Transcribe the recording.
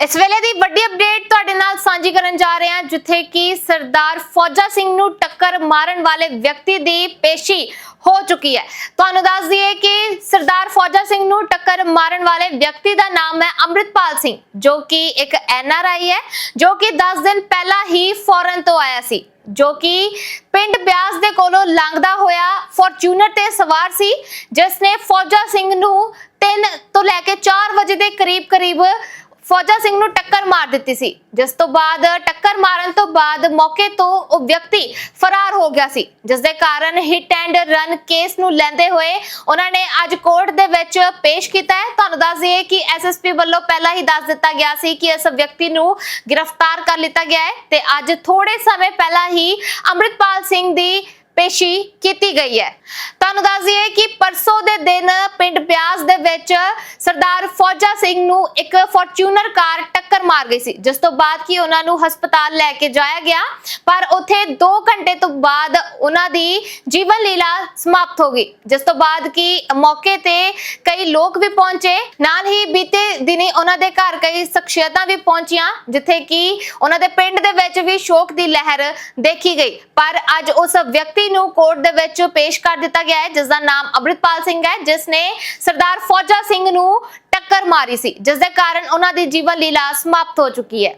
ਇਸ ਵੇਲੇ ਦੀ ਵੱਡੀ ਅਪਡੇਟ ਤੁਹਾਡੇ ਨਾਲ ਸਾਂਝੀ ਕਰਨ ਜਾ ਰਹੇ ਹਾਂ, ਜਿੱਥੇ ਕਿ ਸਰਦਾਰ ਫੌਜਾ ਸਿੰਘ ਨੂੰ ਟੱਕਰ ਮਾਰਨ ਵਾਲੇ ਵਿਅਕਤੀ ਦੀ ਪੇਸ਼ੀ ਹੋ ਚੁੱਕੀ ਹੈ। ਤੁਹਾਨੂੰ ਦੱਸ ਦਈਏ ਕਿ ਸਰਦਾਰ ਫੌਜਾ ਸਿੰਘ ਨੂੰ ਟੱਕਰ ਮਾਰਨ ਵਾਲੇ ਵਿਅਕਤੀ ਦਾ ਨਾਮ ਹੈ ਅੰਮ੍ਰਿਤਪਾਲ ਸਿੰਘ, ਜੋ ਕਿ ਇੱਕ ਐਨਆਰਆਈ ਹੈ, ਜੋ ਕਿ 10 ਦਿਨ ਪਹਿਲਾਂ ਹੀ ਫੌਰਨ ਤੋਂ ਆਇਆ ਸੀ, ਜੋ ਕਿ ਪਿੰਡ ਬਿਆਸ ਦੇ ਕੋਲੋਂ ਲੰਘਦਾ ਹੋਇਆ ਫੋਰਚੂਨਰ ਤੇ ਸਵਾਰ ਸੀ, ਜਿਸ ਨੇ ਫੌਜਾ ਸਿੰਘ ਨੂੰ 3 ਤੋਂ ਲੈ ਕੇ 4 ਵਜੇ ਦੇ ਕਰੀਬ ਕਰੀਬ ਫੌਜਾ ਸਿੰਘ ਨੂੰ ਟੱਕਰ ਮਾਰ ਦਿੱਤੀ ਸੀ। ਜਿਸ ਤੋਂ ਬਾਅਦ ਟੱਕਰ ਮਾਰਨ ਤੋਂ ਬਾਅਦ ਮੌਕੇ ਤੋਂ ਉਹ ਵਿਅਕਤੀ ਫਰਾਰ ਹੋ ਗਿਆ ਸੀ। ਜਿਸ ਦੇ ਕਾਰਨ ਹਿੱਟ ਐਂਡ ਰਨ ਕੇਸ ਨੂੰ ਲੈਂਦੇ ਹੋਏ ਉਹਨਾਂ ਨੇ ਅੱਜ ਕੋਰਟ ਦੇ ਵਿੱਚ ਪੇਸ਼ ਕੀਤਾ ਹੈ। ਤੁਹਾਨੂੰ ਦੱਸ ਦਈਏ ਕਿ ਐਸਐਸਪੀ ਵੱਲੋਂ ਪਹਿਲਾਂ ਹੀ ਦੱਸ ਦਿੱਤਾ ਗਿਆ ਸੀ ਕਿ ਇਸ ਵਿਅਕਤੀ ਨੂੰ ਗ੍ਰਿਫਤਾਰ ਕਰ ਲਿੱਤਾ ਗਿਆ ਹੈ ਤੇ ਅੱਜ ਥੋੜੇ ਸਮੇਂ ਪਹਿਲਾਂ ਹੀ ਅੰਮ੍ਰਿਤਪਾਲ ਸਿੰਘ ਦੀ ਪੇਸ਼ੀ ਕੀਤੀ ਗਈ ਹੈ। ਤੁਹਾਨੂੰ ਦੱਸ ਦਈਏ ਕਿ ਪਰਸੋਂ ਪਿੰਡ ਬਿਆਸ ਦੇ ਵਿੱਚ ਸਰਦਾਰ ਫੌਜਾ ਸਿੰਘ ਨੂੰ ਇੱਕ ਫੋਰਚੂਨਰ ਕਾਰ ਟੱਕਰ ਮਾਰ ਗਈ ਸੀ, ਜਿਸ ਤੋਂ ਬਾਅਦ ਕਿ ਉਹਨਾਂ ਨੂੰ ਹਸਪਤਾਲ ਲੈ ਕੇ ਜਾਇਆ ਗਿਆ, ਪਰ ਉੱਥੇ 2 ਘੰਟੇ ਤੋਂ ਬਾਅਦ ਉਹਨਾਂ ਦੀ ਜੀਵਨ ਲੀਲਾ ਸਮਾਪਤ ਹੋ ਗਈ, ਜਿਸ ਤੋਂ ਬਾਅਦ ਕਿ ਮੌਕੇ ਤੇ ਕਈ ਲੋਕ ਵੀ ਪਹੁੰਚੇ, ਨਾਲ ਹੀ ਬੀਤੇ ਦਿਨੀ ਉਹਨਾਂ ਦੇ ਘਰ ਕਈ ਸ਼ਖਸੀਅਤਾਂ ਵੀ ਪਹੁੰਚੀਆਂ, ਜਿੱਥੇ ਕਿ ਉਹਨਾਂ ਦੇ ਪਿੰਡ ਦੇ ਵਿੱਚ ਵੀ ਸ਼ੋਕ ਦੀ ਲਹਿਰ ਦੇਖੀ ਗਈ, ਪਰ ਅੱਜ ਉਸ ਵਿਅਕਤੀ ਨੂੰ ਕੋਰਟ ਦੇ ਵਿੱਚ ਪੇਸ਼ ਕਰ ਦਿੱਤਾ ਗਿਆ ਹੈ ਜਿਸ ਦਾ ਨਾਮ ਅੰਮ੍ਰਿਤਪਾਲ ਸਿੰਘ ਹੈ, ਜਿਸ ਨੇ ਸਰਦਾਰ ਫੌਜਾ ਸਿੰਘ ਨੂੰ ਟੱਕਰ ਮਾਰੀ ਸੀ ਜਿਸ ਦੇ ਕਾਰਨ ਉਹਨਾਂ ਦੀ ਜੀਵਨ ਲੀਲਾ ਸਮਾਪਤ ਹੋ ਚੁੱਕੀ ਹੈ।